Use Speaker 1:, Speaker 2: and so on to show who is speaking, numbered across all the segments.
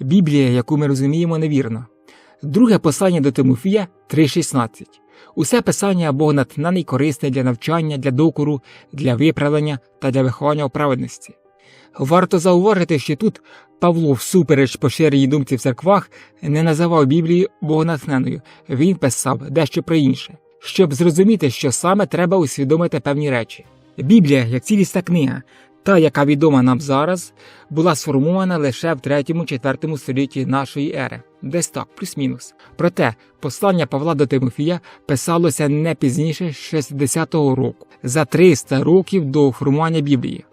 Speaker 1: Біблія, яку ми розуміємо, невірно. Друге послання до Тимофія 3.16. Усе писання Бог натхнений корисне для навчання, для докору, для виправлення та для виховання у праведності. Варто зауважити, що тут Павло, всупереч поширеній думці в церквах, не називав Біблію богонатхненою, він писав дещо про інше, щоб зрозуміти, що саме треба усвідомити певні речі. Біблія, як цілісна книга, та, яка відома нам зараз, була сформована лише в 3-4 столітті нашої ери, десь так, плюс-мінус. Проте послання Павла до Тимофія писалося не пізніше 60-го року, за 300 років до формування Біблії.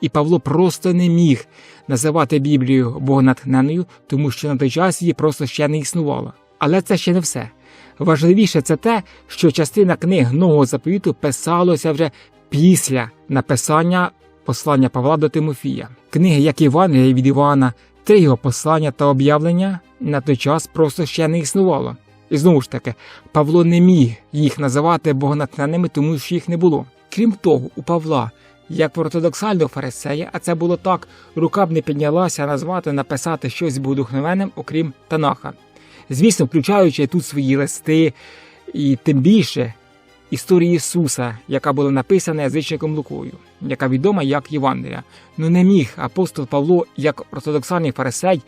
Speaker 1: І Павло просто не міг називати Біблію богонатхненою, тому що на той час її просто ще не існувало. Але це ще не все. Важливіше це те, що частина книг нового заповіту писалося вже після написання послання Павла до Тимофія. Книги, як Івангелія від Івана, три його послання та об'явлення на той час просто ще не існувало. І знову ж таки, Павло не міг їх називати богонатхненними, тому що їх не було. Крім того, у Павла, як в ортодоксального фарисея, а це було так, рука б не піднялася назвати, написати щось богодухновенним, окрім Танаха. Звісно, включаючи тут свої листи, і тим більше історії Ісуса, яка була написана язичником Лукою, яка відома як Євангелія. Ну не міг апостол Павло, як ортодоксальний фарисей,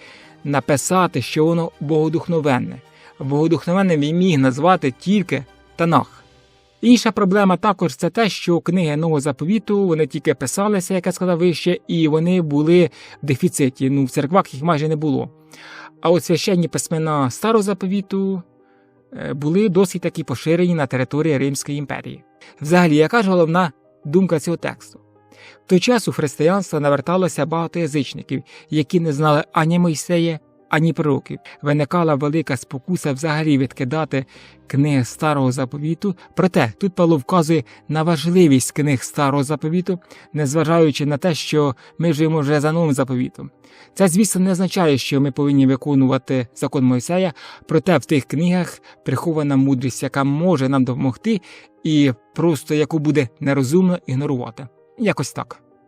Speaker 1: написати, що воно богодухновенне. Богодухновенним він міг назвати тільки Танах. Інша проблема також це те, що книги Нового заповіту вони тільки писалися, як я сказав вище, і вони були в дефіциті. Ну, в церквах їх майже не було. А от священні письмена Старого заповіту були досить таки поширені на території Римської імперії. Взагалі, яка ж головна думка цього тексту? В той час у християнства наверталося багато язичників, які не знали ані Мойсея, ані пророків. Виникала велика спокуса взагалі відкидати книги старого заповіту. Проте тут Павло вказує на важливість книг старого заповіту, незважаючи на те, що ми живемо вже за новим заповітом. Це, звісно, не означає, що ми повинні виконувати закон Мойсея, проте в тих книгах прихована мудрість, яка може нам допомогти, і просто яку буде нерозумно ігнорувати. Якось так.